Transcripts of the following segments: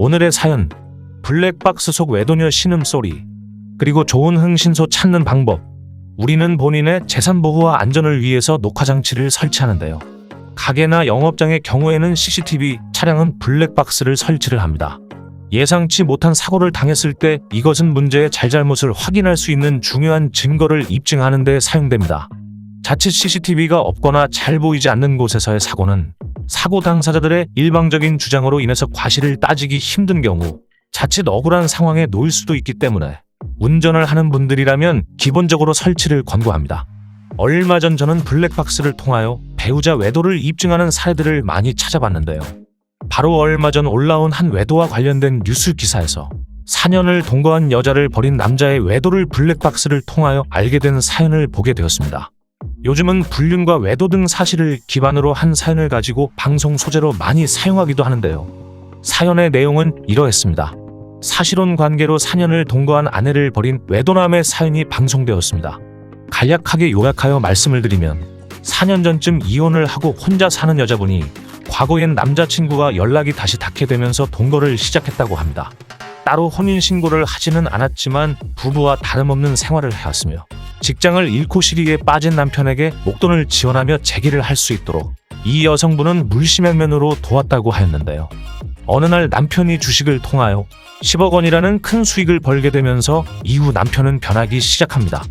오늘의 사연 블랙박스 속 외도녀 신음소리 그리고 좋은 흥신소 찾는 방법 우리는 본인의 재산 보호와 안전을 위해서 녹화 장치를 설치하는데요. 가게나 영업장의 경우에는 CCTV 차량은 블랙박스를 설치를 합니다. 예상치 못한 사고를 당했을 때 이것은 문제의 잘잘못을 확인할 수 있는 중요한 증거를 입증하는 데 사용됩니다. 자칫 CCTV가 없거나 잘 보이지 않는 곳에서의 사고는 사고 당사자들의 일방적인 주장으로 인해서 과실을 따지기 힘든 경우 자칫 억울한 상황에 놓일 수도 있기 때문에 운전을 하는 분들이라면 기본적으로 설치를 권고합니다. 얼마 전 저는 블랙박스를 통하여 배우자 외도를 입증하는 사례들을 많이 찾아봤는데요. 바로 얼마 전 올라온 한 외도와 관련된 뉴스 기사에서 4년을 동거한 여자를 버린 남자의 외도를 블랙박스를 통하여 알게 된 사연을 보게 되었습니다. 요즘은 불륜과 외도 등 사실을 기반으로 한 사연을 가지고 방송 소재로 많이 사용하기도 하는데요. 사연의 내용은 이러했습니다. 사실혼 관계로 4년을 동거한 아내를 버린 외도남의 사연이 방송되었습니다. 간략하게 요약하여 말씀을 드리면 4년 전쯤 이혼을 하고 혼자 사는 여자분이 과거엔 남자친구가 연락이 다시 닿게 되면서 동거를 시작했다고 합니다. 따로 혼인신고를 하지는 않았지만 부부와 다름없는 생활을 해왔으며 직장을 잃고 시리에 빠진 남편에게 목돈을 지원하며 재기를 할 수 있도록 이 여성분은 물심양면으로 도왔다고 하였는데요. 어느 날 남편이 주식을 통하여 10억 원이라는 큰 수익을 벌게 되면서 이후 남편은 변하기 시작합니다.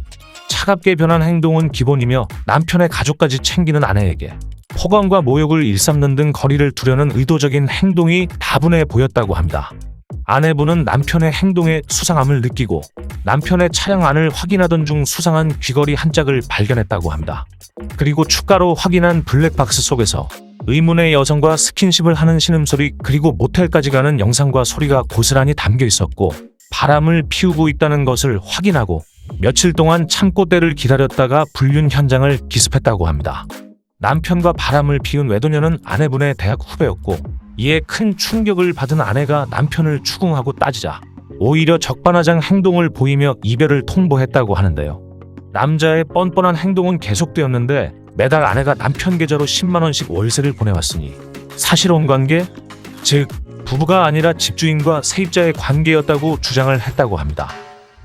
차갑게 변한 행동은 기본이며 남편의 가족까지 챙기는 아내에게 폭언과 모욕을 일삼는 등 거리를 두려는 의도적인 행동이 다분해 보였다고 합니다. 아내분은 남편의 행동에 수상함을 느끼고 남편의 차량 안을 확인하던 중 수상한 귀걸이 한 짝을 발견했다고 합니다. 그리고 추가로 확인한 블랙박스 속에서 의문의 여성과 스킨십을 하는 신음소리 그리고 모텔까지 가는 영상과 소리가 고스란히 담겨 있었고 바람을 피우고 있다는 것을 확인하고 며칠 동안 참고 때를 기다렸다가 불륜 현장을 기습했다고 합니다. 남편과 바람을 피운 외도녀는 아내분의 대학 후배였고 이에 큰 충격을 받은 아내가 남편을 추궁하고 따지자 오히려 적반하장 행동을 보이며 이별을 통보했다고 하는데요. 남자의 뻔뻔한 행동은 계속되었는데 매달 아내가 남편 계좌로 10만 원씩 월세를 보내왔으니 사실혼 관계, 즉 부부가 아니라 집주인과 세입자의 관계였다고 주장을 했다고 합니다.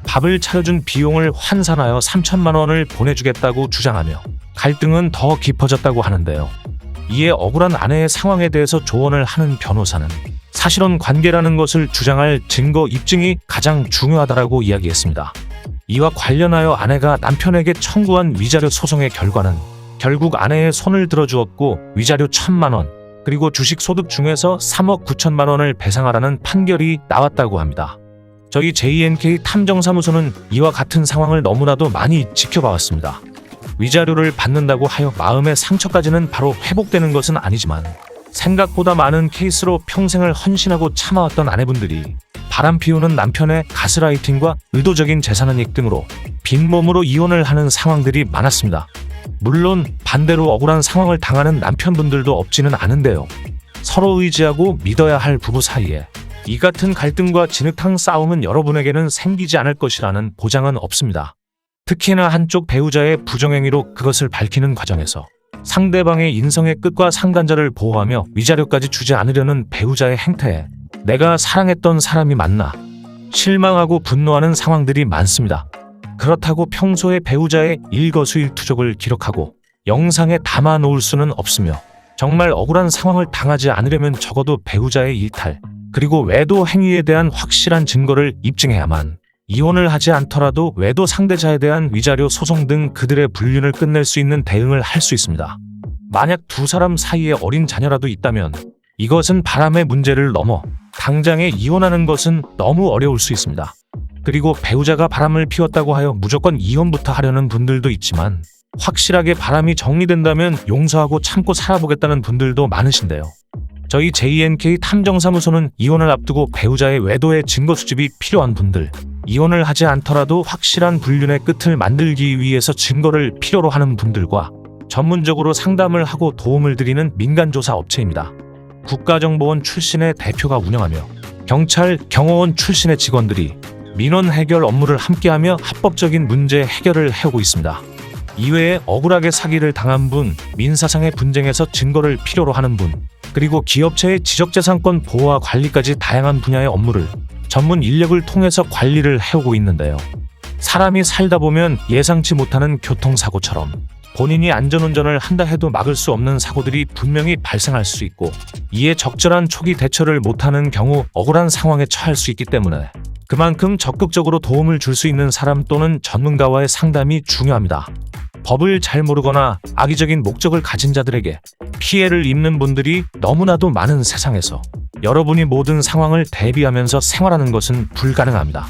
밥을 차려준 비용을 환산하여 3천만 원을 보내주겠다고 주장하며 갈등은 더 깊어졌다고 하는데요. 이에 억울한 아내의 상황에 대해서 조언을 하는 변호사는 사실혼 관계라는 것을 주장할 증거 입증이 가장 중요하다라고 이야기했습니다. 이와 관련하여 아내가 남편에게 청구한 위자료 소송의 결과는 결국 아내의 손을 들어주었고 위자료 천만 원 그리고 주식 소득 중에서 3억 9천만 원을 배상하라는 판결이 나왔다고 합니다. 저희 JNK 탐정사무소는 이와 같은 상황을 너무나도 많이 지켜봐왔습니다. 위자료를 받는다고 하여 마음의 상처까지는 바로 회복되는 것은 아니지만 생각보다 많은 케이스로 평생을 헌신하고 참아왔던 아내분들이 바람 피우는 남편의 가스라이팅과 의도적인 재산은익 등으로 빈몸으로 이혼을 하는 상황들이 많았습니다. 물론 반대로 억울한 상황을 당하는 남편분들도 없지는 않은데요. 서로 의지하고 믿어야 할 부부 사이에 이 같은 갈등과 진흙탕 싸움은 여러분에게는 생기지 않을 것이라는 보장은 없습니다. 특히나 한쪽 배우자의 부정행위로 그것을 밝히는 과정에서 상대방의 인성의 끝과 상간자를 보호하며 위자료까지 주지 않으려는 배우자의 행태에 내가 사랑했던 사람이 맞나 실망하고 분노하는 상황들이 많습니다. 그렇다고 평소에 배우자의 일거수일투족을 기록하고 영상에 담아 놓을 수는 없으며 정말 억울한 상황을 당하지 않으려면 적어도 배우자의 일탈 그리고 외도 행위에 대한 확실한 증거를 입증해야만 이혼을 하지 않더라도 외도 상대자에 대한 위자료 소송 등 그들의 불륜을 끝낼 수 있는 대응을 할 수 있습니다. 만약 두 사람 사이에 어린 자녀라도 있다면 이것은 바람의 문제를 넘어 당장에 이혼하는 것은 너무 어려울 수 있습니다. 그리고 배우자가 바람을 피웠다고 하여 무조건 이혼부터 하려는 분들도 있지만 확실하게 바람이 정리된다면 용서하고 참고 살아보겠다는 분들도 많으신데요. 저희 JNK 탐정사무소는 이혼을 앞두고 배우자의 외도의 증거 수집이 필요한 분들, 이혼을 하지 않더라도 확실한 불륜의 끝을 만들기 위해서 증거를 필요로 하는 분들과 전문적으로 상담을 하고 도움을 드리는 민간조사 업체입니다. 국가정보원 출신의 대표가 운영하며 경찰, 경호원 출신의 직원들이 민원 해결 업무를 함께하며 합법적인 문제 해결을 해오고 있습니다. 이외에 억울하게 사기를 당한 분, 민사상의 분쟁에서 증거를 필요로 하는 분, 그리고 기업체의 지적재산권 보호와 관리까지 다양한 분야의 업무를 전문 인력을 통해서 관리를 해오고 있는데요. 사람이 살다 보면 예상치 못하는 교통사고처럼 본인이 안전운전을 한다 해도 막을 수 없는 사고들이 분명히 발생할 수 있고 이에 적절한 초기 대처를 못하는 경우 억울한 상황에 처할 수 있기 때문에 그만큼 적극적으로 도움을 줄 수 있는 사람 또는 전문가와의 상담이 중요합니다. 법을 잘 모르거나 악의적인 목적을 가진 자들에게 피해를 입는 분들이 너무나도 많은 세상에서 여러분이 모든 상황을 대비하면서 생활하는 것은 불가능합니다.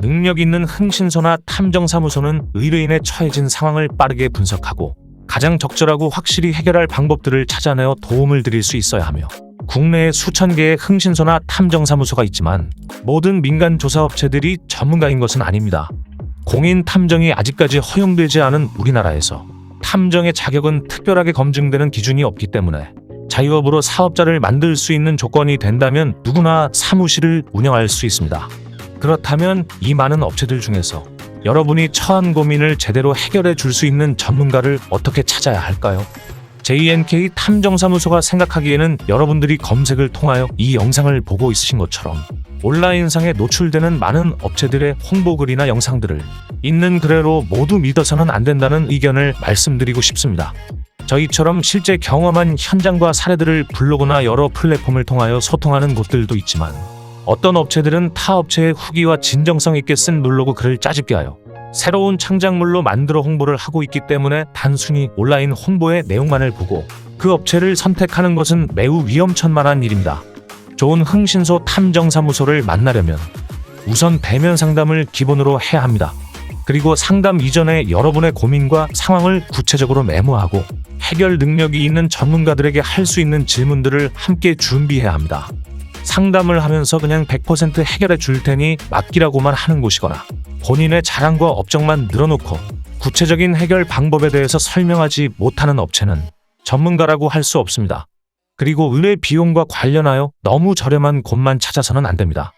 능력 있는 흥신소나 탐정사무소는 의뢰인의 처해진 상황을 빠르게 분석하고 가장 적절하고 확실히 해결할 방법들을 찾아내어 도움을 드릴 수 있어야 하며 국내에 수천 개의 흥신소나 탐정사무소가 있지만 모든 민간 조사업체들이 전문가인 것은 아닙니다. 공인 탐정이 아직까지 허용되지 않은 우리나라에서 탐정의 자격은 특별하게 검증되는 기준이 없기 때문에 자유업으로 사업자를 만들 수 있는 조건이 된다면 누구나 사무실을 운영할 수 있습니다. 그렇다면 이 많은 업체들 중에서 여러분이 처한 고민을 제대로 해결해 줄 수 있는 전문가를 어떻게 찾아야 할까요? JNK 탐정사무소가 생각하기에는 여러분들이 검색을 통하여 이 영상을 보고 있으신 것처럼 온라인상에 노출되는 많은 업체들의 홍보글이나 영상들을 있는 그대로 모두 믿어서는 안 된다는 의견을 말씀드리고 싶습니다. 저희처럼 실제 경험한 현장과 사례들을 블로그나 여러 플랫폼을 통하여 소통하는 곳들도 있지만 어떤 업체들은 타 업체의 후기와 진정성 있게 쓴 블로그 글을 짜집게 하여 새로운 창작물로 만들어 홍보를 하고 있기 때문에 단순히 온라인 홍보의 내용만을 보고 그 업체를 선택하는 것은 매우 위험천만한 일입니다. 좋은 흥신소 탐정사무소를 만나려면 우선 대면 상담을 기본으로 해야 합니다. 그리고 상담 이전에 여러분의 고민과 상황을 구체적으로 메모하고 해결 능력이 있는 전문가들에게 할 수 있는 질문들을 함께 준비해야 합니다. 상담을 하면서 그냥 100% 해결해 줄 테니 맡기라고만 하는 곳이거나 본인의 자랑과 업적만 늘어놓고 구체적인 해결 방법에 대해서 설명하지 못하는 업체는 전문가라고 할 수 없습니다. 그리고 의뢰 비용과 관련하여 너무 저렴한 곳만 찾아서는 안 됩니다.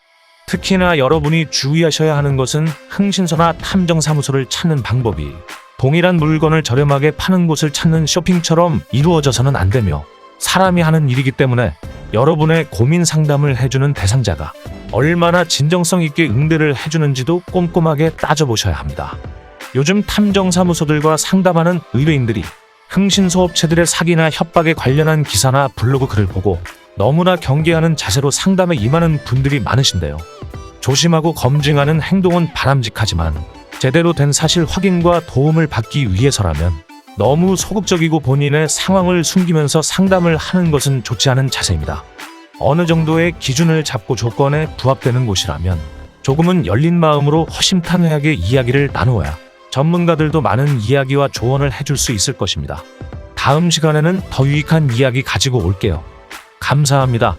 특히나 여러분이 주의하셔야 하는 것은 흥신소나 탐정사무소를 찾는 방법이 동일한 물건을 저렴하게 파는 곳을 찾는 쇼핑처럼 이루어져서는 안 되며 사람이 하는 일이기 때문에 여러분의 고민 상담을 해주는 대상자가 얼마나 진정성 있게 응대를 해주는지도 꼼꼼하게 따져보셔야 합니다. 요즘 탐정사무소들과 상담하는 의뢰인들이 흥신소 업체들의 사기나 협박에 관련한 기사나 블로그 글을 보고 너무나 경계하는 자세로 상담에 임하는 분들이 많으신데요. 조심하고 검증하는 행동은 바람직하지만 제대로 된 사실 확인과 도움을 받기 위해서라면 너무 소극적이고 본인의 상황을 숨기면서 상담을 하는 것은 좋지 않은 자세입니다. 어느 정도의 기준을 잡고 조건에 부합되는 곳이라면 조금은 열린 마음으로 허심탄회하게 이야기를 나누어야 전문가들도 많은 이야기와 조언을 해줄 수 있을 것입니다. 다음 시간에는 더 유익한 이야기 가지고 올게요. 감사합니다.